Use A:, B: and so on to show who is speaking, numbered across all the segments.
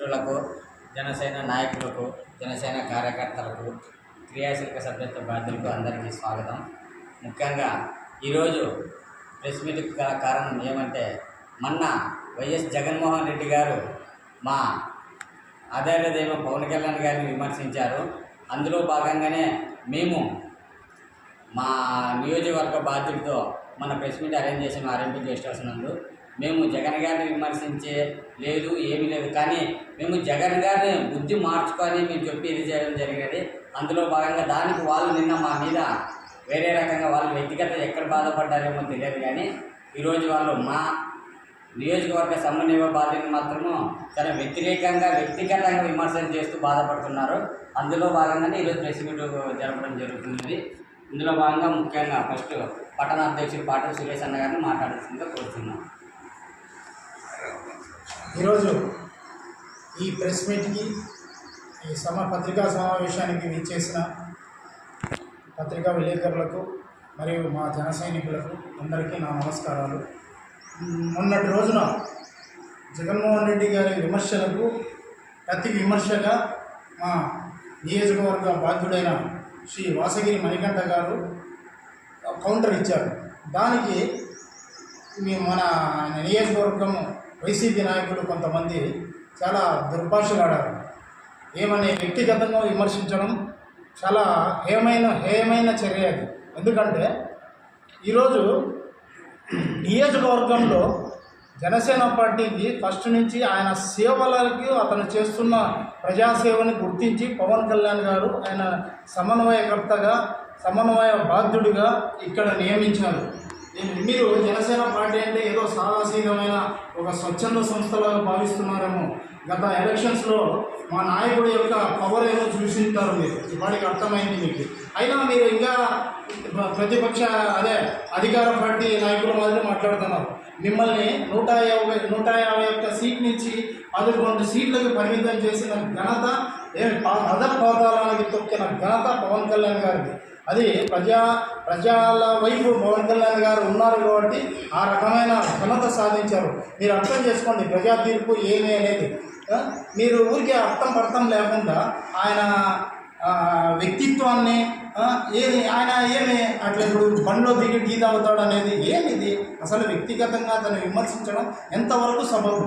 A: మిత్రులకు జనసేన నాయకులకు జనసేన కార్యకర్తలకు క్రియాశీలక సభ్యత్వ బాధ్యులకు అందరికీ స్వాగతం. ముఖ్యంగా ఈరోజు ప్రెస్ మీట్కి గల కారణం ఏమంటే మొన్న వైఎస్ జగన్మోహన్ రెడ్డి గారు మా ఆధారదేవ పవన్ కళ్యాణ్ గారిని విమర్శించారు. అందులో భాగంగానే మేము మా నియోజకవర్గ బాధ్యులతో మన ప్రెస్ మీట్ అరేంజ్ చేసాము ఆర్ఎంపీ గెస్ట్ హౌస్ నందు. మేము జగన్ గారిని విమర్శించే లేదు ఏమీ లేదు. కానీ మేము జగన్ గారిని బుద్ధి మార్చుకొని మేము చెప్పి ఇది చేయడం జరిగినది అందులో భాగంగా దానికి వాళ్ళు నిన్న మా మీద వేరే రకంగా వాళ్ళు వ్యక్తిగత ఎక్కడ బాధపడ్డారేమో తెలియదు కానీ ఈరోజు వాళ్ళు మా నియోజకవర్గ సమన్వయ బాధ్యతను మాత్రము చాలా వ్యతిరేకంగా వ్యక్తిగతంగా విమర్శలు చేస్తూ బాధపడుతున్నారు. అందులో భాగంగానే ఈరోజు ప్రెస్ మీట్ జరపడం జరుగుతుంది ఇందులో భాగంగా ముఖ్యంగా ఫస్ట్ పట్టణ అధ్యక్షుడు పాటల సురేష్ అన్న గారిని మాట్లాడాల్సిందిగా కోరుతున్నాం.
B: ఈరోజు ఈ ప్రెస్ మీట్కి ఈ సమ పత్రికా సమావేశానికి విచ్చేసిన పత్రికా విలేకరులకు మరియు మా జన సైనికులకు అందరికీ నా నమస్కారాలు. మొన్నటి రోజున జగన్మోహన్ రెడ్డి గారి విమర్శలకు ప్రతి విమర్శగా మా నియోజకవర్గ బాధ్యుడైన శ్రీ వాసగిరి మణికంఠ గారు కౌంటర్ ఇచ్చారు. దానికి మన నియోజకవర్గం వైసీపీ నాయకులు కొంతమంది చాలా దుర్భాషలాడారు. ఏమని వ్యక్తిగతంగా విమర్శించడం చాలా హేమైన హేయమైన చర్య అది. ఎందుకంటే ఈరోజు నియోజకవర్గంలో జనసేన పార్టీకి ఫస్ట్ నుంచి ఆయన సేవలకు అతను చేస్తున్న ప్రజాసేవని గుర్తించి పవన్ కళ్యాణ్ గారు ఆయన సమన్వయకర్తగా సమన్వయ బాధ్యుడిగా ఇక్కడ నియమించారు. మీరు జనసేన పార్టీ అంటే ఏదో సాదాసీదమైన ఒక స్వచ్ఛంద సంస్థలాగా భావిస్తున్నారేమో. గత ఎలక్షన్స్లో మా నాయకుడి యొక్క పవర్ ఏమో చూసింటారు మీరు. వాడికి అర్థమైంది మీకు. అయినా మీరు ఇంకా ప్రతిపక్ష అదే అధికార పార్టీ నాయకుల మాదిరి మాట్లాడుతున్నారు. మిమ్మల్ని నూట యాభై నూట యాభై ఒక్క సీట్ నుంచి పదకొండు సీట్లకు పరిమితం చేసిన ఘనత ఏమి అధపాతాలకి తొక్కిన ఘనత పవన్ కళ్యాణ్ గారిది. అది ప్రజా ప్రజల వైపు పవన్ కళ్యాణ్ గారు ఉన్నారు కాబట్టి ఆ రకమైన ఘనత సాధించారు. మీరు అర్థం చేసుకోండి ప్రజా తీర్పు ఏమీ అనేది మీరు ఊరికే అర్థం పర్థం లేకుండా ఆయన వ్యక్తిత్వాన్ని ఏది ఆయన ఏమి అట్లా ఇప్పుడు బండిలో దిగి టీ తాగుతాడు అనేది ఏమిది? అసలు వ్యక్తిగతంగా అతను విమర్శించడం ఎంతవరకు సబబు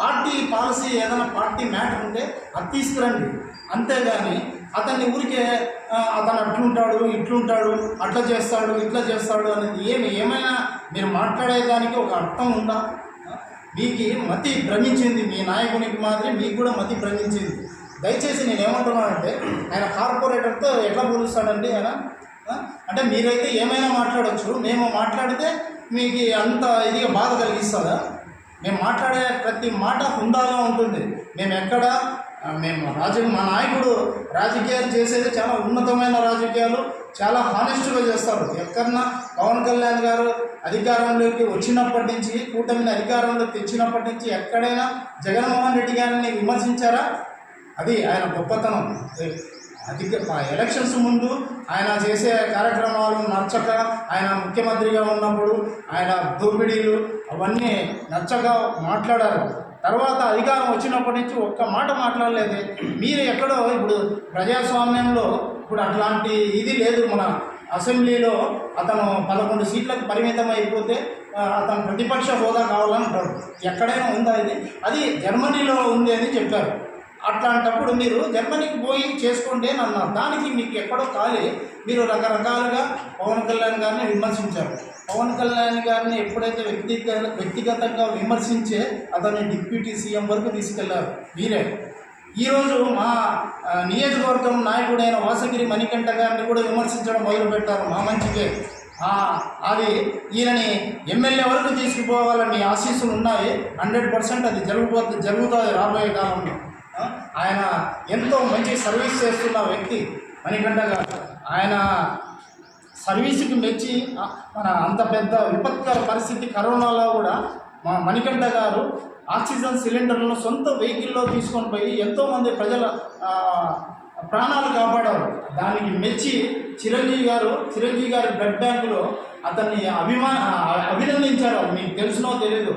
B: పార్టీ పాలసీ ఏదైనా పార్టీ మ్యాటర్ ఉంటే అది తీసుకురండి. అంతేగాని అతన్ని ఊరికే అతను అట్లుంటాడు ఇట్లుంటాడు అట్లా చేస్తాడు ఇట్లా చేస్తాడు అనేది ఏమి ఏమైనా మీరు మాట్లాడేదానికి ఒక అర్థం ఉందా? మీకు మతి భ్రమించింది మీ నాయకునికి మాదిరి మీకు కూడా మతి భ్రమించింది. దయచేసి నేను ఏమంటున్నానంటే ఆయన కార్పొరేటర్తో ఎట్లా పోలుస్తాడండి ఆయన? అంటే మీరైతే ఏమైనా మాట్లాడవచ్చు మేము మాట్లాడితే మీకు అంత ఇదిగా బాధ కలిగిస్తుందా మేము మాట్లాడే ప్రతి మాట హుందాగా ఉంటుంది. మేము ఎక్కడ మేము రాజ మా నాయకుడు రాజకీయాలు చేసేది చాలా ఉన్నతమైన రాజకీయాలు చాలా హానెస్ట్గా చేస్తారు ఎక్కడన్నా పవన్ కళ్యాణ్ గారు అధికారంలోకి వచ్చినప్పటి నుంచి కూటమిని అధికారంలో తెచ్చినప్పటి నుంచి ఎక్కడైనా జగన్మోహన్ రెడ్డి గారిని విమర్శించారా? అది ఆయన గొప్పతనం. అధిక ఎలక్షన్స్ ముందు ఆయన చేసే కార్యక్రమాలు నచ్చక ఆయన ముఖ్యమంత్రిగా ఉన్నప్పుడు ఆయన దోపిడీలు అవన్నీ నచ్చక మాట్లాడారు. తర్వాత అధికారం వచ్చినప్పటి నుంచి ఒక్క మాట మాట్లాడలేదు. మీరు ఎక్కడో ఇప్పుడు ప్రజాస్వామ్యంలో ఇప్పుడు అట్లాంటి ఇది లేదు మన అసెంబ్లీలో. అతను పదకొండు సీట్లకు పరిమితం అయిపోతే అతను ప్రతిపక్ష హోదా కావాలని అంటారు ఎక్కడైనా ఉందా ఇది? అది జర్మనీలో ఉంది అని చెప్పారు. అట్లాంటప్పుడు మీరు జర్మనీకి పోయి చేసుకోండి అని అన్నారు. దానికి మీకు ఎక్కడో ఖాళీ. మీరు రకరకాలుగా పవన్ కళ్యాణ్ గారిని విమర్శించారు. పవన్ కళ్యాణ్ గారిని ఎప్పుడైతే వ్యక్తిగత వ్యక్తిగతంగా విమర్శించే అతన్ని డిప్యూటీ సీఎం వరకు తీసుకెళ్ళారు. మీరే ఈరోజు మా నియోజకవర్గం నాయకుడైన వాసగిరి మణికంఠ గారిని కూడా విమర్శించడం మొదలుపెట్టారు మా మంచికే. అది ఈయనని ఎమ్మెల్యే వరకు తీసుకుపోవాలని ఆశీస్సులు ఉన్నాయి. హండ్రెడ్ పర్సెంట్ అది జరుగుతుంది జరుగుతుంది రాబోయే కాలంలో. ఆయన ఎంతో మంచి సర్వీస్ చేస్తున్న వ్యక్తి మణికంఠ గారు ఆయన సర్వీస్కి మెచ్చి మన అంత పెద్ద విపత్కర పరిస్థితి కరోనాలో కూడా మా మణికంఠ గారు ఆక్సిజన్ సిలిండర్లను సొంత వెహికల్లో తీసుకొని పోయి ఎంతోమంది ప్రజల ప్రాణాలు కాపాడారు. దానికి మెచ్చి చిరంజీవి గారు చిరంజీవి గారి బ్లడ్ బ్యాంకులో అతన్ని అభిమా అభినందించారు. మీకు తెలుసునో తెలియదు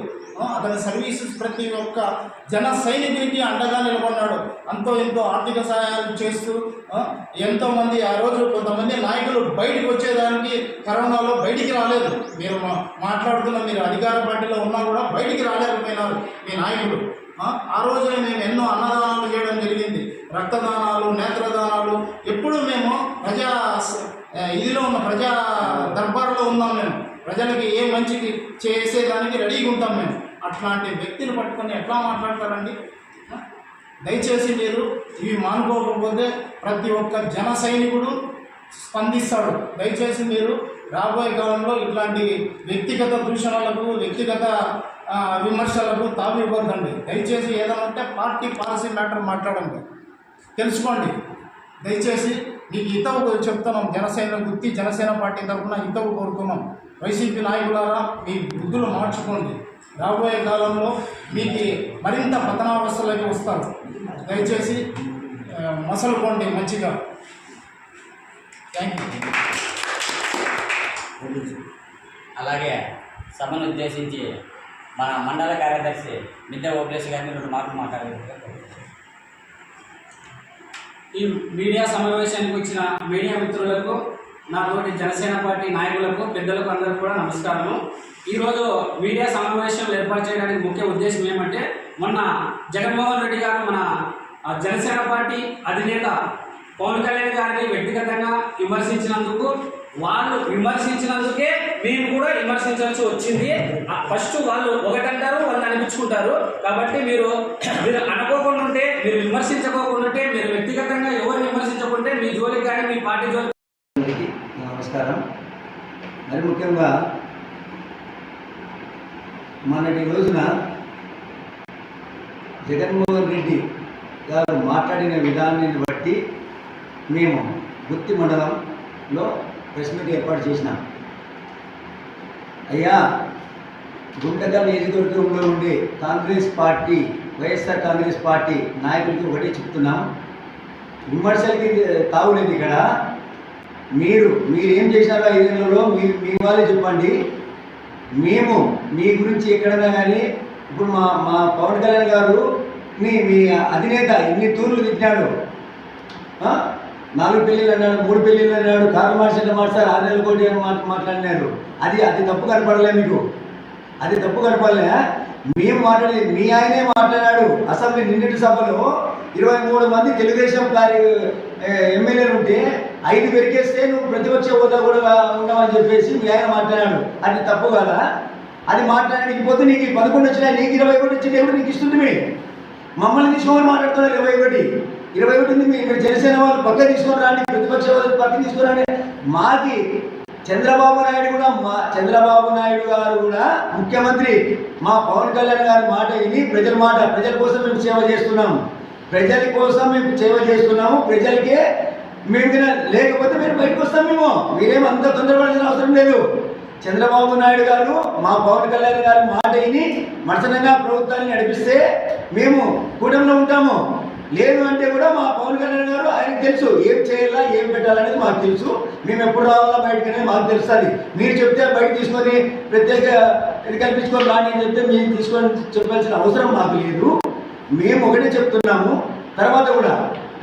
B: అతని సర్వీసెస్ ప్రతి ఒక్క జన సైనికునికి అండగా నిలబడ్డాడు. అంతో ఎంతో ఆర్థిక సహాయాలు చేస్తూ ఎంతోమంది ఆ రోజు కొంతమంది నాయకులు బయటకు వచ్చేదానికి కరోనాలో బయటికి రాలేదు. మీరు మాట్లాడుతున్న మీరు అధికార పార్టీలో ఉన్నా కూడా బయటికి రాలేకపోయినారు మీ నాయకులు ఆ, రోజునే మేము ఎన్నో అన్నదానాలు చేయడం జరిగింది. రక్తదానాలు నేత్రదానాలు ఎప్పుడూ మేము ప్రజా ఇదిలో ఉన్న ప్రజా దర్బార్లో ఉన్నాం మేము. ప్రజలకి ఏ మంచిది చేసేదానికి రెడీగా ఉంటాం మేము. అట్లాంటి వ్యక్తిని పట్టుకొని ఎట్లా మాట్లాడతారండి? దయచేసి మీరు ఇవి మానుకోకపోతే ప్రతి ఒక్క జన సైనికుడు స్పందిస్తాడు. దయచేసి మీరు రాబోయే కాలంలో ఇట్లాంటి వ్యక్తిగత దూషణలకు వ్యక్తిగత విమర్శలకు విమర్శలకు తావివ్వద్దండి. దయచేసి ఏదైనా ఉంటే పార్టీ పాలసీ మ్యాటర్ మాట్లాడండి. తెలుసుకోండి. దయచేసి మీకు హితవు చెప్తున్నాం. జనసేన గుర్తి జనసేన పార్టీ తరఫున హితవు కోరుతున్నాం వైసీపీ నాయకులారా మీ బుద్ధులు మార్చుకోండి. రాబోయే కాలంలో మీకు మరింత పతనావస్థలోకి వస్తారు. దయచేసి మసలుకోండి మంచిగా. థ్యాంక్ యూ
A: అలాగే సభను ఉద్దేశించి మన మండల కార్యదర్శి మిద్దె ఓపేష్ గారిని రెండు మాటలు మాట్లాడారు
C: ఈ మీడియా సమావేశానికి వచ్చిన మీడియా మిత్రులకు నాతోటి జనసేన పార్టీ నాయకులకు పెద్దలకు అందరికీ కూడా నమస్కారము. ఈరోజు మీడియా సమావేశం ఏర్పాటు చేయడానికి ముఖ్య ఉద్దేశం ఏమంటే మొన్న జగన్మోహన్ రెడ్డి గారు మన జనసేన పార్టీ అధినేత పవన్ కళ్యాణ్ గారిని వ్యక్తిగతంగా విమర్శించినందుకు వాళ్ళు విమర్శించినందుకే మేము కూడా విమర్శించాల్సి వచ్చింది. ఫస్ట్ వాళ్ళు ఒకటంటారు వాళ్ళు అనిపించుకుంటారు. కాబట్టి మీరు మీరు అనుకోకుండా ఉంటే మీరు విమర్శించుకోకుండా ఉంటే మీరు వ్యక్తిగతంగా ఎవరు విమర్శించకుంటే మీ జోలికి కానీ మీ పార్టీ జోలికి
D: నమస్కారం. మరి ముఖ్యంగా మొన్నటి రోజున జగన్మోహన్ రెడ్డి గారు మాట్లాడిన విధానాన్ని బట్టి మేము గుత్తి మండలంలో ప్రెస్ మీట్ ఏర్పాటు చేసినాం. అయ్యా గుంటకల్ నియోజకవర్గంలో ఉండే కాంగ్రెస్ పార్టీ వైఎస్ఆర్ కాంగ్రెస్ పార్టీ నాయకులకి ఒకటి చెప్తున్నాం. విమర్శలకి తావులేదు ఇక్కడ. మీరు మీరు ఏం చేశారో ఐదేళ్ళలో మీ మీ వాళ్ళే చెప్పండి. మేము మీ గురించి ఎక్కడైనా కానీ ఇప్పుడు మా మా పవన్ కళ్యాణ్ గారు మీ మీ అధినేత ఎన్ని తూర్లు తిట్టినాడు? నాలుగు పెళ్ళిళ్ళు అన్నాడు మూడు పెళ్ళిళ్ళు అన్నాడు కారు మార్చెంట మార్చారు ఆరు నెలల కోటి అని మాట మాట్లాడినారు. అది అది తప్పు కనపడలే మీకు? అది తప్పు కనపడలే మేము మాట్లాడి మీ ఆయనే మాట్లాడాడు. అసెంబ్లీ నిన్నటి సభలో ఇరవై మూడు మంది తెలుగుదేశం కార్య ఎమ్మెల్యేలు ఉంటే ఐదు పెరికేస్తే నువ్వు ప్రతిపక్ష హోదా కూడా ఉన్నావని చెప్పేసి మీ ఆయన మాట్లాడాడు. అది తప్పు కదా? అది మాట్లాడడానికి పోతే నీకు పదకొండు వచ్చినాయి నీకు ఇరవై ఒకటి వచ్చింది ఎవరు నీకు ఇస్తుంది మమ్మల్ని తీసుకోమని మాట్లాడుతున్నారు ఇరవై ఒకటి. ఇరవై ఒకటి ఉంది మీ- మీరు జనసేన వాళ్ళు పక్క తీసుకొని రాండి ప్రతిపక్ష వాళ్ళు పక్క తీసుకొని రాండి. మాకి చంద్రబాబు నాయుడు కూడా మా చంద్రబాబు నాయుడు గారు కూడా ముఖ్యమంత్రి. మా పవన్ కళ్యాణ్ గారి మాట విని ప్రజల మాట ప్రజల కోసం మేము సేవ చేస్తున్నాం. ప్రజల కోసం మేము సేవ చేస్తున్నాము. ప్రజలకే మేము లేకపోతే మీరు బయటకు వస్తాం మేము. మీరేం అంత తొందరపడాల్సిన అవసరం లేదు. చంద్రబాబు నాయుడు గారు మా పవన్ కళ్యాణ్ గారు మాట విని మనసనంగా ప్రభుత్వాన్ని నడిపిస్తే మేము కూటమిలో ఉంటాము. లేదు అంటే కూడా మా పవన్ కళ్యాణ్ గారు ఆయనకు తెలుసు ఏం చేయాలా ఏం పెట్టాలనేది మాకు తెలుసు. మేము ఎప్పుడు రావాలా బయటకు అనేది మాకు తెలుస్తుంది. మీరు చెప్తే బయట తీసుకొని ప్రత్యేక ఇది కల్పించుకొని రాని అని చెప్తే మేము తీసుకొని చెప్పాల్సిన అవసరం మాకు లేదు. మేము ఒకటే చెప్తున్నాము. తర్వాత కూడా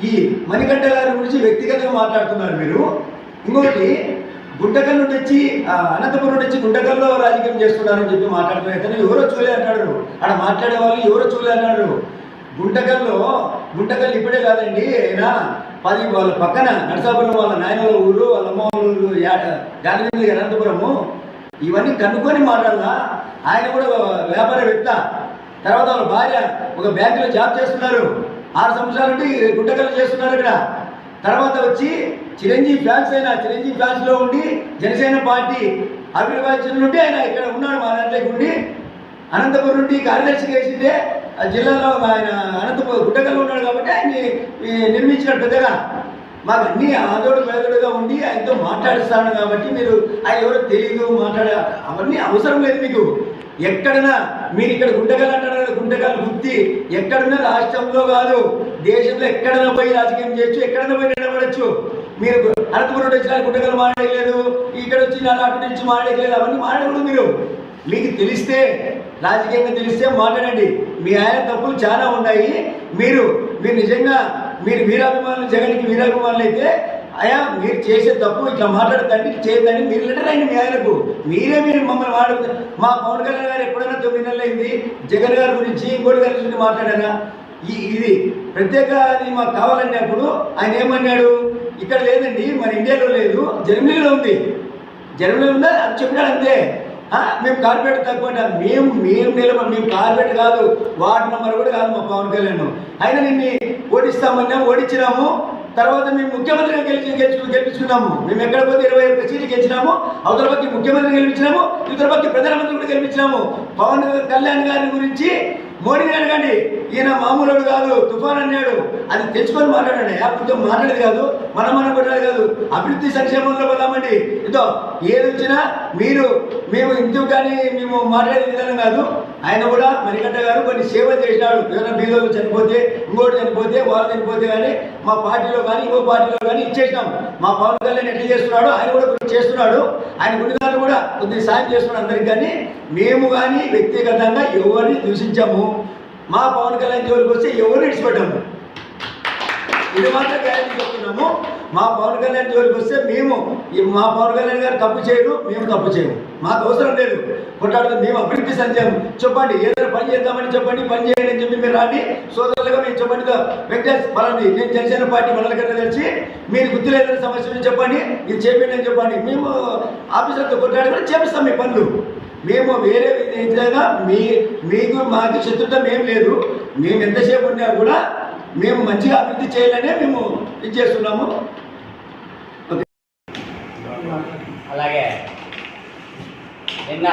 D: ఈ మణికంఠ గారి గురించి వ్యక్తిగతంగా మాట్లాడుతున్నారు మీరు. ఇంకొకటి గుంటకల్ నుండి వచ్చి ఆ, అనంతపురం నుండి వచ్చి గుంటకల్లో రాజకీయం చేస్తున్నారని చెప్పి మాట్లాడుతున్నారు. ఇతను ఎవరో చూలే అన్నాడు ఆడ మాట్లాడే వాళ్ళు ఎవరో చూలే అన్నాడు గుంటకల్లో గుంటకల్ ఇప్పుడే కాదండి ఆయన పది వాళ్ళ పక్కన నరసాపురం వాళ్ళ నాయనల ఊరు వాళ్ళ అమ్మ వాళ్ళ ఊరు యాదగిరి అనంతపురము ఇవన్నీ కనుక్కొని మాట్లాడాలా? ఆయన కూడా వ్యాపార వ్యాపారవేత్త. తర్వాత వాళ్ళ భార్య ఒక బ్యాంకులో జాబ్ చేస్తున్నారు. ఆరు సంవత్సరాల నుండి గుడ్డకలు చేస్తున్నారు ఇక్కడ. తర్వాత వచ్చి చిరంజీవి ఫ్యాన్స్ అయినా చిరంజీవి ఫ్యాన్స్లో ఉండి జనసేన పార్టీ అభివృద్ధి నుండి ఆయన ఇక్కడ ఉన్నాడు మా దాంట్లోకి ఉండి. అనంతపురం నుండి కార్యదర్శిగా వేసిందే ఆ జిల్లాలో ఆయన అనంతపురం గుంటకల్లో ఉన్నాడు కాబట్టి ఆయన్ని నిర్మించినాడు పెద్దగా. మాకు అన్ని ఆదోడు పేదోడుగా ఉండి ఆయనతో మాట్లాడిస్తాను కాబట్టి మీరు ఆయన ఎవరో తెలియదు మాట్లాడ అవన్నీ అవసరం లేదు మీకు. ఎక్కడైనా మీరు ఇక్కడ గుంటకల్ అంటారు కదా గుర్తి ఎక్కడున్నా రాష్ట్రంలో కాదు దేశంలో ఎక్కడైనా పోయి రాజకీయం చేయొచ్చు ఎక్కడైనా పోయి నిలబడచ్చు. మీరు అనంతపురం వచ్చిన గుంటకల్ మాట్లాడలేదు ఇక్కడ వచ్చి నా అటు నుంచి మాట్లాడలేదు అవన్నీ మాట్లాడకూడదు మీరు. మీకు తెలిస్తే రాజకీయంగా తెలిస్తే మాట్లాడండి. మీ ఆయన తప్పులు చాలా ఉన్నాయి. మీరు మీరు నిజంగా మీరు వీరాభిమానులు జగన్కి వీరాభిమానులు అయితే అయా మీరు చేసే తప్పు ఇట్లా మాట్లాడదండి చేయదండి మీరు లెటర్ అయింది మీ ఆయనకు. మీరే మీరు మమ్మల్ని వాడు మా పవన్ కళ్యాణ్ గారు ఎప్పుడైనా తొమ్మిది నెలలు అయింది జగన్ గారి గురించి ఇంకోటి గారి గురించి మాట్లాడారా? ఈ ఇది ప్రత్యేక అది మాకు కావాలండి అప్పుడు ఆయన ఏమన్నాడు? ఇక్కడ లేదండి మన ఇండియాలో లేదు జర్మనీలో ఉంది. జర్మనీలో ఉందా? అది చెప్పినాడు అంతే. మేము కార్పొరేట్ తక్కువ మేము మేము నిలబడి మేము కార్పొరేట్ కాదు వార్డు నెంబర్ కూడా కాదు మా పవన్ కళ్యాణ్. అయినా నిన్ను ఓడిస్తామన్నాము ఓడించినాము తర్వాత మేము ముఖ్యమంత్రిగా గెలిచి గెలిచి గెలిపించుకున్నాము. మేము ఎక్కడ పోతే ఇరవై ఒక్క సీట్లు గెలిచినాము. అవతల పక్క ముఖ్యమంత్రిని గెలిపించినాము. ఇతర పక్క ప్రధానమంత్రి కూడా గెలిపించినాము. పవన్ కళ్యాణ్ గారి గురించి మోడీ గారు కానీ ఈయన మామూలు కాదు తుఫాన్ అన్నాడు. అది తెచ్చుకొని మాట్లాడండి. అభివృద్ధి మాట్లాడేది కాదు మనం మనం కొట్టాలి కాదు. అభివృద్ధి సంక్షేమంలో పోదామండి. ఇదో ఏది వచ్చినా మీరు మేము ఇందుకు కానీ మేము మాట్లాడే విధానం కాదు. ఆయన కూడా మణికంఠ గారు కొన్ని సేవలు చేసినాడు. ఎవరైనా బీదోళ్ళు చనిపోతే ఇంకోటి చనిపోతే వాళ్ళు చనిపోతే కానీ మా పార్టీలో కానీ ఇంకో పార్టీలో కానీ ఇచ్చేసినాం. మా పవన్ కళ్యాణ్ ఎట్లా చేస్తున్నాడు ఆయన కూడా కొన్ని చేస్తున్నాడు. ఆయన గుడిగారు కూడా కొద్దిగా సాయం చేస్తున్నాడు అందరికి కానీ మేము కానీ వ్యక్తిగతంగా ఎవరిని దూషించాము. మా పవన్ కళ్యాణ్ జోలికి వస్తే ఎవరిని విడిచిపెట్టాము? ఇది మాత్రం గ్యారెంటీ చెప్తున్నాము. మా పవన్ కళ్యాణ్ జోలికి వస్తే మేము మా పవన్ కళ్యాణ్ గారు తప్పు చేయరు మేము తప్పు చేయము. మాకు అవసరం లేదు. కొట్లాడుతుంది మేము అభివృద్ధి సంధ్యం చెప్పండి ఏదైనా పని చేద్దామని చెప్పండి పని చేయండి అని చెప్పి మీరు రాండి. సోదరులుగా మేము చెప్పండి వెంకటేష్ పలాంటి నేను జనసేన పార్టీ మనల కింద కలిసి మీరు గుర్తు లేదని సమస్య చెప్పండి. ఇది చేయండి అని చెప్పండి. మేము ఆఫీసర్తో కొట్లాడి కూడా చేపిస్తాం మీ పనులు. మేము వేరే విధంగా మీ మీకు మాకు శత్రుత్వం ఏం లేదు. మేము ఎంతసేపు ఉన్నా కూడా మేము మంచిగా అభివృద్ధి చేయాలనే మేము ఇది చేస్తున్నాము ఓకే
A: అలాగే నిన్న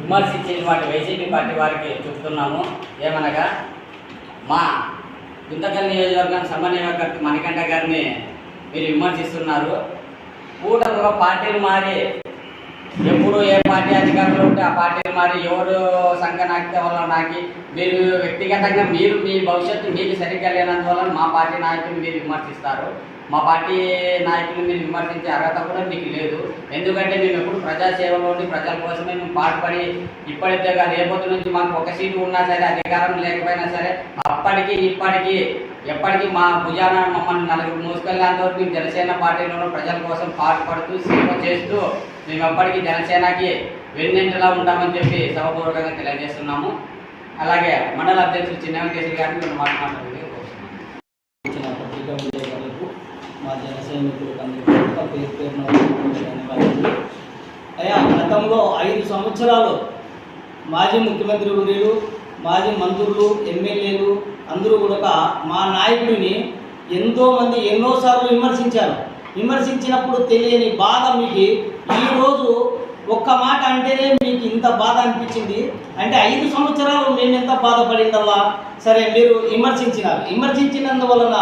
A: విమర్శించినటువంటి వైసీపీ పార్టీ వారికి చెప్తున్నాము. ఏమనగా మా గుంతకల్ నియోజకవర్గం సమన్వయకర్త మణికంఠ గారిని మీరు విమర్శిస్తున్నారు. కూటమిలో పార్టీలు మారి ఎప్పుడు ఏ పార్టీ అధికారంలో ఉంటే ఆ పార్టీలు మారి ఎవరు సంఘ నాకితే వల్ల నాకి మీరు వ్యక్తిగతంగా మీరు మీ భవిష్యత్తు మీకు సరిగ్గా లేనందువల్ల మా పార్టీ నాయకులు మీరు విమర్శిస్తారు. మా పార్టీ నాయకులు మీరు విమర్శించే అర్హత కూడా మీకు లేదు. ఎందుకంటే మేము ఎప్పుడు ప్రజాసేవలో ఉండి ప్రజల కోసమే మేము పాటుపడి ఇప్పటికే కాదు రేపటి నుంచి మాకు ఒక సీటు ఉన్నా సరే అధికారం లేకపోయినా సరే అప్పటికి ఇప్పటికీ ఎప్పటికీ మా భుజాన మమ్మల్ని నలుగురు మోసుకెళ్ళేంత వరకు మేము జనసేన పార్టీలో ప్రజల కోసం పాటుపడుతూ సేవ చేస్తూ మేము ఎప్పటికీ జనసేనకి వెన్నెంటలా ఉంటామని చెప్పి సభపూర్వకంగా తెలియజేస్తున్నాము. అలాగే మండల అధ్యక్షులు చిన్న వెంకటేశ్వర గారిని మేము మాట్లాడుతుంది
E: ఇచ్చిన పత్రికా విలేకరులకు అందరికీ పేరు పేరున అయ్యా గతంలో ఐదు సంవత్సరాలు మాజీ ముఖ్యమంత్రి వర్యులు మాజీ మంత్రులు ఎమ్మెల్యేలు అందరూ కూడా మా నాయకుడిని ఎంతోమంది ఎన్నోసార్లు విమర్శించారు. విమర్శించినప్పుడు తెలియని బాధ మీకు. ఈరోజు ఒక్క మాట అంటేనే మీకు ఇంత బాధ అనిపించింది. అంటే ఐదు సంవత్సరాలు మేము ఎంత బాధపడిందల్లా? సరే మీరు విమర్శించినారు. విమర్శించినందువలన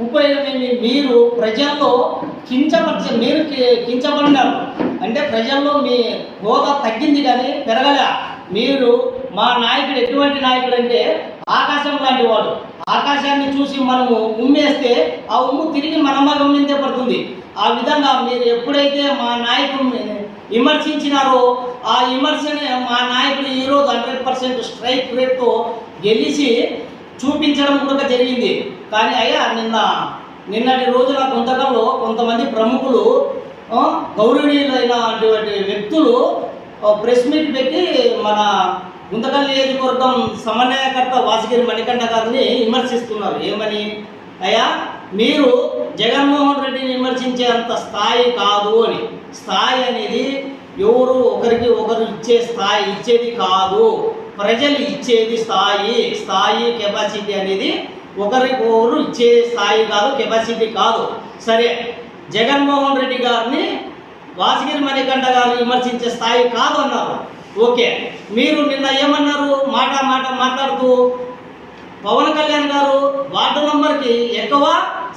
E: ఉపయోగం మీరు ప్రజల్లో కించపరిచ మీరు కించబడినారు. అంటే ప్రజల్లో మీ హోదా తగ్గింది కానీ పెరగలే. మీరు మా నాయకుడు ఎటువంటి నాయకుడు అంటే ఆకాశం లాంటి వాడు. ఆకాశాన్ని చూసి మనము ఉమ్మేస్తే ఆ ఉమ్ము తిరిగి మన గమనించే పడుతుంది. ఆ విధంగా మీరు ఎప్పుడైతే మా నాయకుడిని విమర్శించినారో ఆ విమర్శని మా నాయకుడు ఈరోజు హండ్రెడ్ పర్సెంట్ స్ట్రైక్ రేట్తో గెలిచి చూపించడం కూడా జరిగింది. కానీ అయ్యా నిన్న నిన్నటి రోజున కొంతకంలో కొంతమంది ప్రముఖులు ఆ, గౌరవనీయులైనటువంటి వ్యక్తులు ప్రెస్ మీట్ పెట్టి మన గుంతకల్ నియోజకవర్గం సమన్వయకర్త వాసుగిరి మణికంఠ గారిని విమర్శిస్తున్నారు. ఏమని? అయ్యా మీరు జగన్మోహన్ రెడ్డిని విమర్శించే అంత స్థాయి కాదు అని. స్థాయి అనేది ఎవరు ఒకరికి ఒకరు ఇచ్చే స్థాయి ఇచ్చేది కాదు. ప్రజలు ఇచ్చేది స్థాయి స్థాయి కెపాసిటీ అనేది ఒకరికొకరు ఇచ్చే స్థాయి కాదు కెపాసిటీ కాదు. సరే జగన్మోహన్ రెడ్డి గారిని వాసగిరి మణికంఠ గారు విమర్శించే స్థాయి కాదు అన్నారు ఓకే మీరు నిన్న ఏమన్నారు? మాట మాట మాట్లాడుతూ పవన్ కళ్యాణ్ గారు వార్డు నంబర్కి ఎక్కువ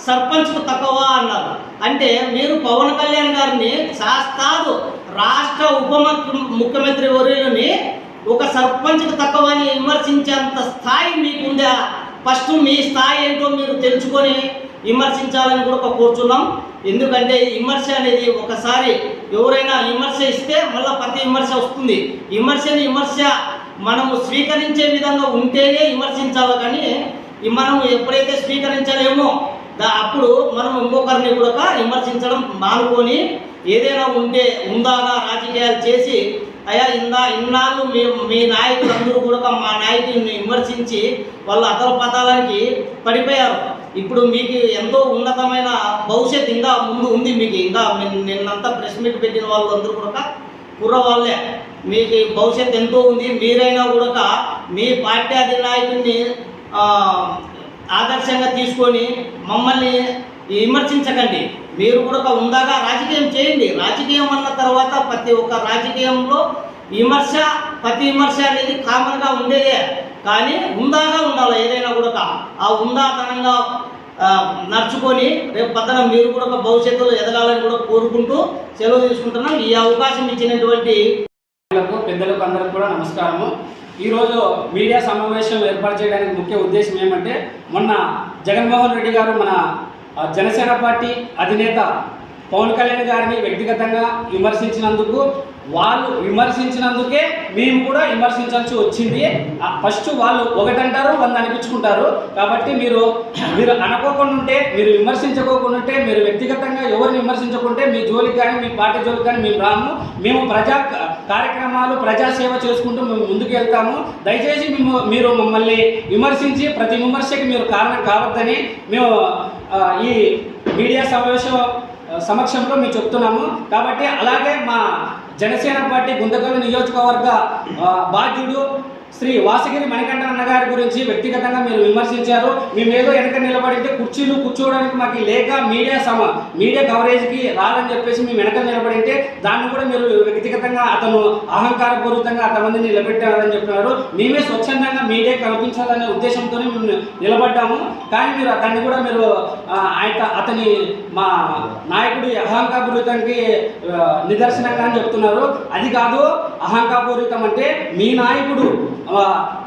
E: సర్పంచ్కు తక్కువ అన్నారు. అంటే మీరు పవన్ కళ్యాణ్ గారిని శాస్తాదు రాష్ట్ర ఉప ముఖ్యమంత్రి వర్యులని ఒక సర్పంచ్కి తక్కువ అని విమర్శించేంత స్థాయి మీకుందా? ఫస్ట్ మీ స్థాయి ఏంటో మీరు తెలుసుకొని విమర్శించాలని కూడా కోరుచున్నాం. ఎందుకంటే విమర్శ అనేది ఒకసారి ఎవరైనా విమర్శ ఇస్తే మళ్ళీ ప్రతి విమర్శ వస్తుంది. విమర్శని విమర్శ మనము స్వీకరించే విధంగా ఉంటేనే విమర్శించాలి కానీ మనం ఎప్పుడైతే స్వీకరించలేమో అప్పుడు మనం ఇంకొకరిని కూడా విమర్శించడం మానుకొని ఏదైనా ఉంటే ఉందాగా రాజకీయాలు చేసి అయ్యా ఇందా ఇన్నాళ్ళు మీ మీ నాయకులందరూ కూడా మా నాయకుడిని విమర్శించి వాళ్ళు అతల పతాలానికి పడిపోయారు. ఇప్పుడు మీకు ఎంతో ఉన్నతమైన భవిష్యత్తు ఇంకా ముందు ఉంది మీకు. ఇంకా నిన్నంతా ప్రెస్ మీట్ పెట్టిన వాళ్ళందరూ కూడా కుర్ర వాళ్ళే మీకు భవిష్యత్తు ఎంతో ఉంది. మీరైనా కూడా మీ పార్టీ అధినాయకుడిని ఆదర్శంగా తీసుకొని మమ్మల్ని విమర్శించకండి. మీరు కూడా ఒక ఉందాగా రాజకీయం చేయండి. రాజకీయం అన్న తర్వాత ప్రతి ఒక్క రాజకీయంలో విమర్శ ప్రతి విమర్శ అనేది కామన్గా ఉండేదే. కానీ ఉందాగా ఉండాలి ఏదైనా కూడా ఆ ఉందాతనంగా నడుచుకొని రేపు పక్కన మీరు కూడా ఒక భవిష్యత్తులో ఎదగాలని కూడా కోరుకుంటూ సెలవు తీసుకుంటున్నాం. ఈ అవకాశం ఇచ్చినటువంటి
C: పెద్దలకు అందరికి కూడా నమస్కారము. ఈరోజు మీడియా సమావేశం ఏర్పాటు చేయడానికి ముఖ్య ఉద్దేశం ఏమంటే మొన్న జగన్మోహన్ రెడ్డి గారు మన జనసేన పార్టీ అధినేత పవన్ కళ్యాణ్ గారిని వ్యక్తిగతంగా విమర్శించినందుకు వాళ్ళు విమర్శించినందుకే మేము కూడా విమర్శించాల్సి వచ్చింది. ఫస్ట్ వాళ్ళు ఒకటంటారు వంద అనిపించుకుంటారు. కాబట్టి మీరు మీరు అనుకోకుండా ఉంటే మీరు విమర్శించుకోకుండా ఉంటే మీరు వ్యక్తిగతంగా ఎవరిని విమర్శించకుంటే మీ జోలికి కానీ మీ పార్టీ జోలికి కానీ మేము రాము. మేము ప్రజా కార్యక్రమాలు ప్రజాసేవ చేసుకుంటూ మేము ముందుకు వెళ్తాము. దయచేసి మేము మీరు మమ్మల్ని విమర్శించి ప్రతి విమర్శకి మీరు కారణం కావద్దని మేము ఈ మీడియా సమావేశం సమక్షంలో మేము చెప్తున్నాము. కాబట్టి అలాగే మా జనసేన పార్టీ గుంతకల్లు నియోజకవర్గ బాధ్యుడు శ్రీ వాసగిరి మణికంఠ అన్న గారి గురించి వ్యక్తిగతంగా మీరు విమర్శించారు. మేము ఏదో వెనక నిలబడితే కుర్చీలు కూర్చోవడానికి మాకు లేక మీడియా సమ మీడియా కవరేజ్కి రాదని చెప్పేసి మేము వెనక నిలబడింటే దాన్ని కూడా మీరు వ్యక్తిగతంగా అతను అహంకారపూరితంగా అంతమందిని నిలబెట్టారని చెప్పినారు మేమే స్వచ్ఛందంగా మీడియా కనిపించాలనే ఉద్దేశంతో మేము నిలబడ్డాము. కానీ మీరు అతన్ని కూడా మీరు ఆయన అతని మా నాయకుడి అహంకారపూరితానికి నిదర్శనంగా అని చెప్తున్నారు. అది కాదు అహంకాపూరితం అంటే మీ నాయకుడు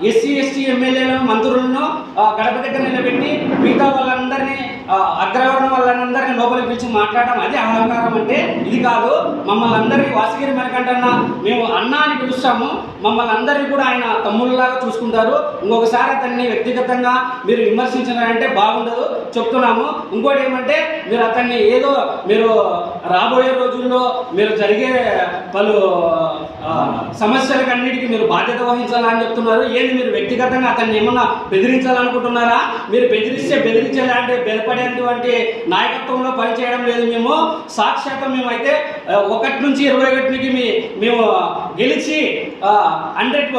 C: ఎస్సీ ఎస్టీ ఎమ్మెల్యేలను మంత్రులను ఆ, గడప దగ్గర నిలబెట్టి మిగతా వాళ్ళందరినీ ఆ, అగ్రవర్ణ వాళ్ళందరినీ లోపలికి పిలిచి మాట్లాడడం అది అహంకారం అంటే? ఇది కాదు. మమ్మల్ని అందరికీ వాసగిరి మనకంటన్న మేము అన్న అని పిలుస్తాము. మమ్మల్ని అందరినీ కూడా ఆయన తమ్ముళ్ళలాగా చూసుకుంటారు. ఇంకొకసారి అతన్ని వ్యక్తిగతంగా మీరు విమర్శించారంటే బాగుండదు. చెప్తున్నాము. ఇంకోటి ఏమంటే మీరు అతన్ని ఏదో మీరు రాబోయే రోజుల్లో మీరు జరిగే పలు ఆ, మీరు బాధ్యత వహించాలని చెప్తున్నారు. ఏంది మీరు వ్యక్తిగతంగా అతన్ని ఏమన్నా బెదిరించాలనుకుంటున్నారా? మీరు బెదిరిస్తే బెదిరించేలాంటి బెదపడేటువంటి నాయకత్వంలో పనిచేయడం లేదు మేము. సాక్షాత్ మేమైతే ఒకటి నుంచి ఇరవై ఒకటికి మీ మేము గెలిచి హండ్రెడ్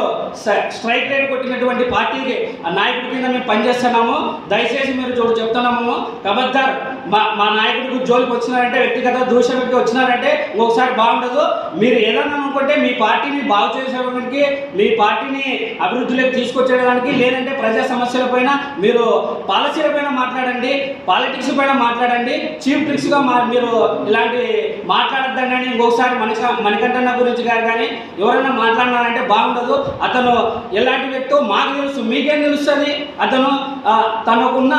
C: స్ట్రైక్ రేట్ కొట్టినటువంటి పార్టీకి ఆ నాయకుడి కింద మేము పనిచేస్తున్నాము. దయచేసి మీరు చూడు చెప్తున్నాము. కబద్దార్ మా మా నాయకుడికి జోలికి వచ్చినారంటే వ్యక్తిగత దూషణకి వచ్చినారంటే ఒకసారి బాగుండదు. మీరు ఏదన్నా అనుకుంటే మీ పార్టీని బాగు చేసేదానికి మీ పార్టీని అభివృద్ధిలోకి తీసుకొచ్చేయడానికి లేదంటే ప్రజా సమస్యల పైన మీరు పాలసీల పైన మాట్లాడండి పాలిటిక్స్ పైన మాట్లాడండి చీఫ్ ట్రిక్స్గా మా మీరు ఇలాంటి మాట్లాడద్దండి అని ఇంకొకసారి మనిషి మణికంఠన్న గురించి గారు కానీ ఎవరైనా మాట్లాడినారంటే బాగుండదు. అతను ఎలాంటి వ్యక్తో మాకు తెలుసు మీకేం తెలుస్తుంది? అతను తనకున్న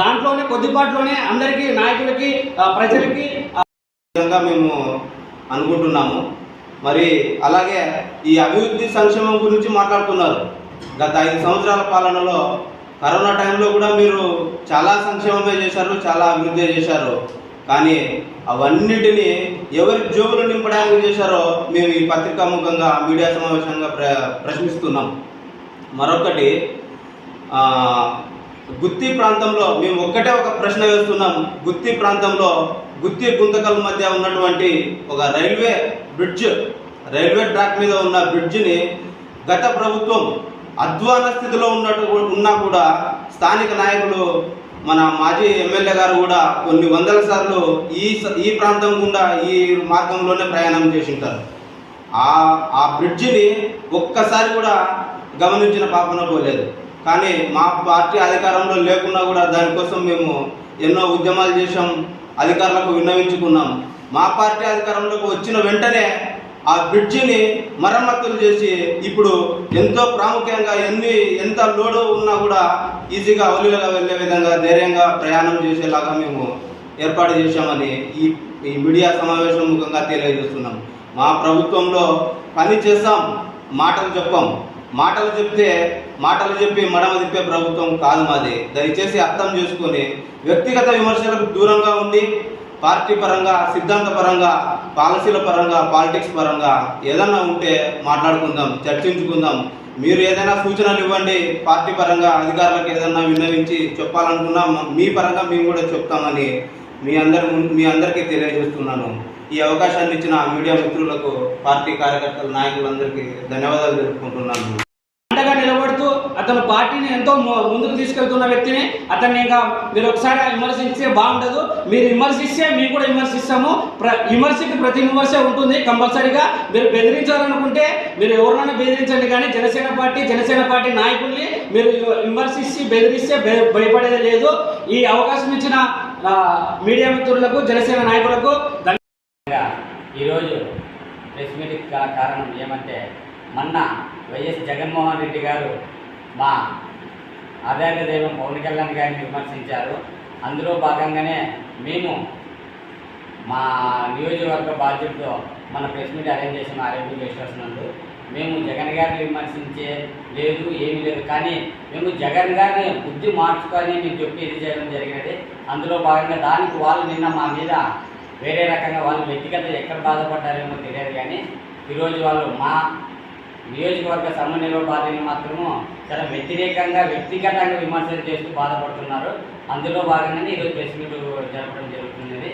C: దాంట్లోనే కొద్దిపాట్లోనే అందరికీ నాయకులకి ప్రజలకి
F: విధంగా మేము అనుకుంటున్నాము. మరి అలాగే ఈ అభివృద్ధి సంక్షేమం గురించి మాట్లాడుతున్నారు. గత ఐదు సంవత్సరాల పాలనలో కరోనా టైంలో కూడా మీరు చాలా సంక్షేమమే చేశారు చాలా అభివృద్ధి చేశారు. కానీ అవన్నిటిని ఎవరి జోబులు నింపడానికి చేశారో మేము ఈ పత్రికా ముఖంగా మీడియా సమావేశంగా ప్ర ప్రశ్నిస్తున్నాం. మరొకటి గుత్తి ప్రాంతంలో మేము ఒక్కటే ఒక ప్రశ్న వేస్తున్నాం. గుత్తి ప్రాంతంలో గుత్తి గుంతకల్ మధ్య ఉన్నటువంటి ఒక రైల్వే బ్రిడ్జ్ రైల్వే ట్రాక్ మీద ఉన్న బ్రిడ్జిని గత ప్రభుత్వం అధ్వాన స్థితిలో ఉన్నట్టు ఉన్నా కూడా స్థానిక నాయకులు మన మాజీ ఎమ్మెల్యే గారు కూడా కొన్ని వందల సార్లు ఈ ఈ ప్రాంతం గుండా ఈ మార్గంలోనే ప్రయాణం చేసి ఉంటారు ఆ ఆ బ్రిడ్జిని ఒక్కసారి కూడా గమనించిన పాపన పోలేదు. కానీ మా పార్టీ అధికారంలో లేకున్నా కూడా దానికోసం మేము ఎన్నో ఉద్యమాలు చేసాం అధికారులకు విన్నవించుకున్నాం. మా పార్టీ అధికారంలోకి వచ్చిన వెంటనే ఆ బ్రిడ్జిని మరమ్మతులు చేసి ఇప్పుడు ఎంతో ప్రాముఖ్యంగా ఎన్ని ఎంత లోడు ఉన్నా కూడా ఈజీగా అవలీలుగా వెళ్ళే విధంగా ధైర్యంగా ప్రయాణం చేసేలాగా మేము ఏర్పాటు చేశామని ఈ ఈ మీడియా సమావేశం ముఖంగా తెలియజేస్తున్నాం. మా ప్రభుత్వంలో పని చేస్తాం మాటలు చెప్పాం. మాటలు చెప్తే మాటలు చెప్పి మడమ తిప్పే ప్రభుత్వం కాదు మాది. దయచేసి అర్థం చేసుకొని వ్యక్తిగత విమర్శలకు దూరంగా ఉండి పార్టీ పరంగా సిద్ధాంత పరంగా పాలసీల పరంగా పాలిటిక్స్ పరంగా ఏదన్నా ఉంటే మాట్లాడుకుందాం చర్చించుకుందాం. మీరు ఏదైనా సూచనలు ఇవ్వండి పార్టీ పరంగా అధికారులకు ఏదైనా విన్నవించి చెప్పాలనుకున్నా మీ పరంగా మేము కూడా చెప్తామని మీ అందరి మీ అందరికీ తెలియజేస్తున్నాను. ఈ అవకాశాన్ని ఇచ్చిన మీడియా మిత్రులకు పార్టీ కార్యకర్తల నాయకులందరికీ ధన్యవాదాలు తెలుపుకుంటున్నాను.
C: అతను పార్టీని ఎంతో ము- ముందుకు తీసుకెళ్తున్న వ్యక్తిని అతన్ని ఇంకా మీరు ఒకసారి విమర్శిస్తే బాగుండదు. మీరు విమర్శిస్తే మేము కూడా విమర్శిస్తాము. ప్ర విమర్శకి ప్రతి విమర్శ ఉంటుంది. కంపల్సరీగా మీరు బెదిరించాలనుకుంటే మీరు ఎవరినైనా బెదిరించండి కానీ జనసేన పార్టీ జనసేన పార్టీ నాయకుల్ని మీరు విమర్శించి బెదిరిస్తే భయ- భయపడేది లేదు. ఈ అవకాశం ఇచ్చిన మీడియా మిత్రులకు జనసేన నాయకులకు
A: ఈరోజు ప్రెస్ మీట్కి గల కారణం ఏమంటే మొన్న వైఎస్ జగన్మోహన్ రెడ్డి గారు మా ఆదాయ దైవం పవన్ కళ్యాణ్ గారిని విమర్శించారు. అందులో భాగంగానే మేము మా నియోజకవర్గ బాధ్యతతో మన ప్రెస్ మీట్ అరేంజ్ చేసిన ఆరోగ్య గెస్ట్ నందు మేము జగన్ గారిని విమర్శించే లేదు ఏమీ లేదు. కానీ మేము జగన్ గారిని బుద్ధి మార్చుకొని మేము చెప్పి ఇది చేయడం జరిగినది. అందులో భాగంగా దానికి వాళ్ళు నిన్న మా మీద వేరే రకంగా వాళ్ళు వ్యక్తిగత ఎక్కడ బాధపడ్డారేమో తెలియదు కానీ ఈరోజు వాళ్ళు మా నియోజకవర్గ సమన్వయ పార్టీని మాత్రము చాలా వ్యతిరేకంగా వ్యక్తిగతంగా విమర్శలు చేస్తూ బాధపడుతున్నారు. అందులో భాగంగానే ఈరోజు ప్రెస్ మీట్ జరపడం జరుగుతున్నది.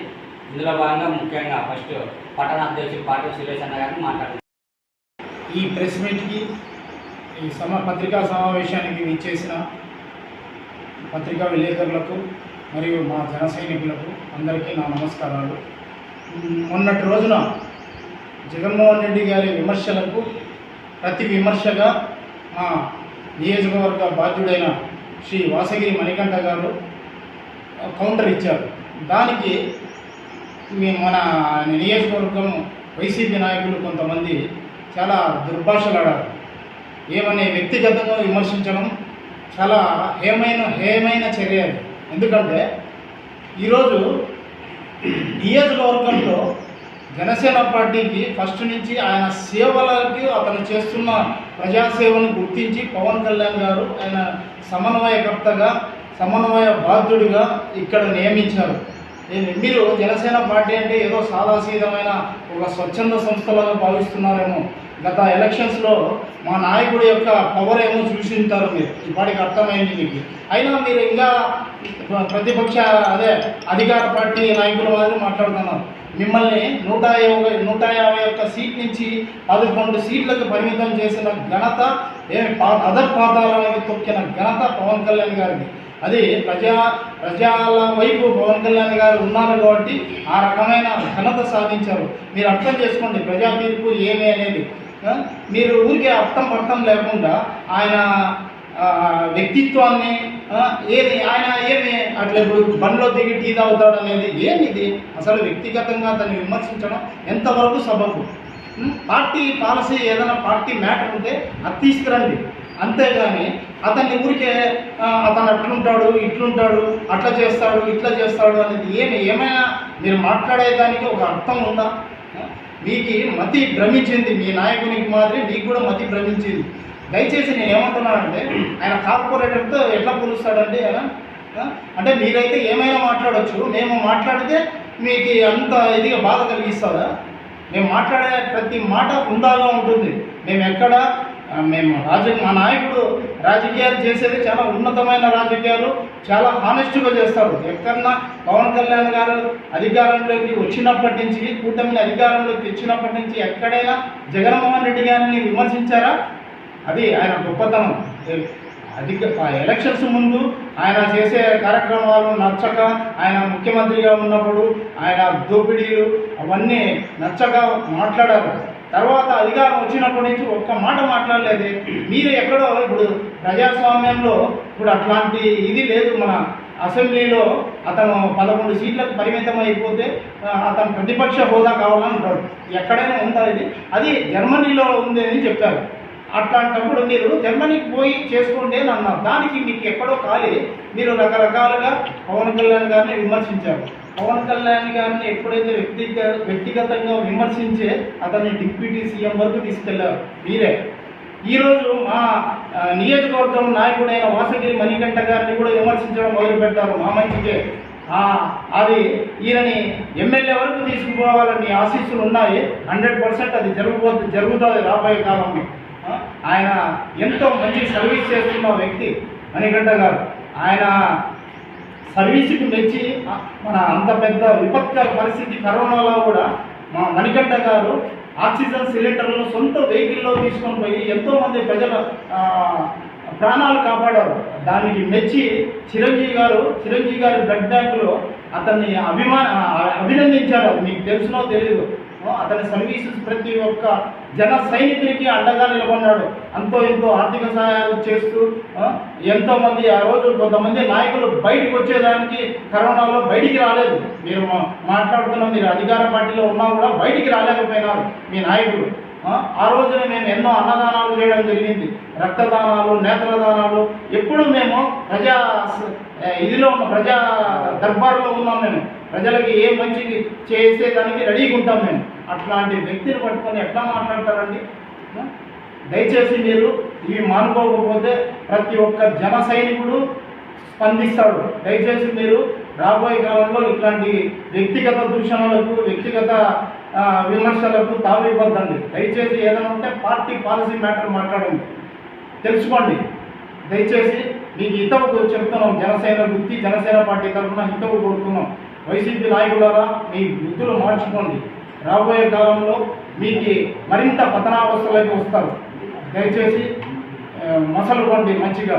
A: ఇందులో భాగంగా ముఖ్యంగా ఫస్ట్ పట్టణ అధ్యక్షుడు పాటి సురేష్ అన్న గారిని మాట్లాడుతున్నారు.
B: ఈ ప్రెస్ మీట్కి ఈ సమ పత్రికా సమావేశానికి విచ్చేసిన పత్రికా విలేకరులకు మరియు మా జన సైనికులకు అందరికీ నా నమస్కారాలు. మొన్నటి రోజున జగన్మోహన్ రెడ్డి గారి విమర్శలకు ప్రతి విమర్శగా మా నియోజకవర్గ బాధ్యుడైన శ్రీ వాసగిరి మణికంఠ గారు కౌంటర్ ఇచ్చారు. దానికి మన నియోజకవర్గం వైసీపీ నాయకులు కొంతమంది చాలా దుర్భాషలాడారు. ఏమనే వ్యక్తిగతంగా విమర్శించడం చాలా హేమైన హేమైన చర్య ఎందుకంటే ఈరోజు నియోజకవర్గంలో జనసేన పార్టీకి ఫస్ట్ నుంచి ఆయన సేవలకి అతను చేస్తున్న ప్రజాసేవను గుర్తించి పవన్ కళ్యాణ్ గారు ఆయన సమన్వయకర్తగా సమన్వయ బాధ్యుడిగా ఇక్కడ నియమించారు. మీరు జనసేన పార్టీ అంటే ఏదో సాదాసీదమైన ఒక స్వచ్ఛంద సంస్థలాగా భావిస్తున్నారేమో. గత ఎలక్షన్స్లో మా నాయకుడి యొక్క పవర్ ఏమో చూసింటారు మీరు. ఇప్పటికి అర్థమైంది మీకు. అయినా మీరు ఇంకా ప్రతిపక్ష అదే అధికార పార్టీ నాయకుల వారు మాట్లాడుతున్నారు. మిమ్మల్ని నూట యాభై నూట యాభై ఒక్క సీట్ నుంచి పదకొండు సీట్లకు పరిమితం చేసిన ఘనత ఏమి పా అధపాతాలకి తొక్కిన ఘనత పవన్ కళ్యాణ్ గారిది. అది ప్రజా ప్రజల వైపు పవన్ కళ్యాణ్ గారు ఉన్నారు కాబట్టి ఆ రకమైన ఘనత సాధించారు. మీరు అర్థం చేసుకోండి ప్రజా తీర్పు ఏమి అనేది. మీరు ఊరికే అర్థం పర్థం లేకుండా ఆయన వ్యక్తిత్వాన్ని ఏది ఆయన ఏమి అట్లా ఇప్పుడు బండ్లో దిగి టీ తాగుతాడు అనేది ఏమిది? అసలు వ్యక్తిగతంగా అతన్ని విమర్శించడం ఎంతవరకు సబబు? పార్టీ పాలసీ ఏదైనా పార్టీ మ్యాటర్ ఉంటే అది తీసుకురండి. అంతేగాని అతన్ని ఊరికే అతను అట్లుంటాడు ఇట్లుంటాడు అట్లా చేస్తాడు ఇట్లా చేస్తాడు అనేది ఏమి? ఏమైనా మీరు మాట్లాడేదానికి ఒక అర్థం ఉందా? మీకు మతి భ్రమించింది మీ నాయకునికి మాదిరి మీకు కూడా మతి భ్రమించింది. దయచేసి నేను ఏమంటున్నానంటే ఆయన కార్పొరేటర్తో ఎట్లా పోలుస్తాడండి ఆయన? అంటే మీరైతే ఏమైనా మాట్లాడవచ్చు మేము మాట్లాడితే మీకు అంత ఇదిగా బాధ కలిగిస్తుందా మేము మాట్లాడే ప్రతి మాట హుందాగా ఉంటుంది. మేము ఎక్కడ మేము రాజ మా నాయకుడు రాజకీయాలు చేసేది చాలా ఉన్నతమైన రాజకీయాలు చాలా హానెస్ట్గా చేస్తారు. ఎక్కడన్నా పవన్ కళ్యాణ్ గారు అధికారంలోకి వచ్చినప్పటి నుంచి కూటమిని అధికారంలోకి తెచ్చినప్పటి నుంచి ఎక్కడైనా జగన్మోహన్ రెడ్డి గారిని విమర్శించారా? అది ఆయన గొప్పతనం. అధిక ఎలక్షన్స్ ముందు ఆయన చేసే కార్యక్రమాలు నచ్చక ఆయన ముఖ్యమంత్రిగా ఉన్నప్పుడు ఆయన దోపిడీలు అవన్నీ నచ్చక మాట్లాడారు. తర్వాత అధికారం వచ్చినప్పటి నుంచి ఒక్క మాట మాట్లాడలేదు. మీరు ఎక్కడో ఇప్పుడు ప్రజాస్వామ్యంలో ఇప్పుడు అట్లాంటి ఇది లేదు. మన అసెంబ్లీలో అతను పదకొండు సీట్లకు పరిమితం అయిపోతే అతను ప్రతిపక్ష హోదా కావాలని అంటాడు ఎక్కడైనా ఉందా ఇది? అది జర్మనీలో ఉంది అని చెప్పారు. అట్లాంటప్పుడు మీరు జర్మనీకి పోయి చేసుకోండి అని అన్నారు. దానికి మీకు ఎక్కడో ఖాళీ. మీరు రకరకాలుగా పవన్ కళ్యాణ్ గారిని విమర్శించారు. పవన్ కళ్యాణ్ గారిని ఎప్పుడైతే వ్యక్తిగత వ్యక్తిగతంగా విమర్శించే అతన్ని డిప్యూటీ సీఎం వరకు తీసుకెళ్ళారు. మీరే. ఈరోజు మా నియోజకవర్గం నాయకుడైన వాసగిరి మణికంఠ గారిని కూడా విమర్శించడం మొదలుపెట్టారు మా మంచికే. అది ఈయనని ఎమ్మెల్యే వరకు తీసుకుపోవాలని ఆశీస్సులు ఉన్నాయి. హండ్రెడ్ పర్సెంట్ అది జరగబోతు జరుగుతుంది రాబోయే కాలంలో. ఆయన ఎంతో మంచి సర్వీస్ చేస్తున్న వ్యక్తి మణికంఠ గారు. ఆయన సర్వీస్కి మెచ్చి మన అంత పెద్ద విపత్కర పరిస్థితి కరోనాలో కూడా మా మణికంఠ గారు ఆక్సిజన్ సిలిండర్లను సొంత వెహికల్లో తీసుకొని పోయి ఎంతోమంది ప్రజల ప్రాణాలు కాపాడారు. దానికి మెచ్చి చిరంజీవి గారు చిరంజీవి గారి బ్లడ్ బ్యాంకులో అతన్ని అభిమాన అభినందించారు. మీకు తెలుసునో తెలియదు అతని సర్వీసెస్ ప్రతి ఒక్క జన సైనికునికి అండగా నిలబడినాడు. అంతో ఎంతో ఆర్థిక సహాయాలు చేస్తూ ఎంతోమంది ఆ రోజు కొంతమంది నాయకులు బయటకు వచ్చేదానికి కరోనాలో బయటికి రాలేదు. మీరు మాట్లాడుతున్న మీరు అధికార పార్టీలో ఉన్నా కూడా బయటికి రాలేకపోయినారు మీ నాయకులు. ఆ, రోజున మేము ఎన్నో అన్నదానాలు చేయడం జరిగింది. రక్తదానాలు నేత్రదానాలు. ఎప్పుడు మేము ప్రజా ఇదిలో ఉన్న ప్రజా దర్బారులో ఉన్నాం మేము. ప్రజలకి ఏ మంచి చేసేదానికి రెడీగా ఉంటాం మేము. అట్లాంటి వ్యక్తిని పట్టుకొని ఎట్లా మాట్లాడతారండి? దయచేసి మీరు ఇవి మానుకోకపోతే ప్రతి ఒక్క జన సైనికుడు స్పందిస్తాడు. దయచేసి మీరు రాబోయే కాలంలో ఇట్లాంటి వ్యక్తిగత దూషణలకు వ్యక్తిగత విమర్శలకు విమర్శలకు తావివ్వద్దండి. దయచేసి ఏదైనా ఉంటే పార్టీ పాలసీ మ్యాటర్ మాట్లాడండి. తెలుసుకోండి. దయచేసి మీకు హితవు చెప్తున్నాం. జనసేన వృత్తి జనసేన పార్టీ తరఫున హితవు కోరుతున్నాం. వైసీపీ నాయకులారా మీ వృద్ధులు మార్చుకోండి. రాబోయే కాలంలో మీకు మరింత పతనావస్థలోకి వస్తారు. దయచేసి మసలు కొండి మంచిగా.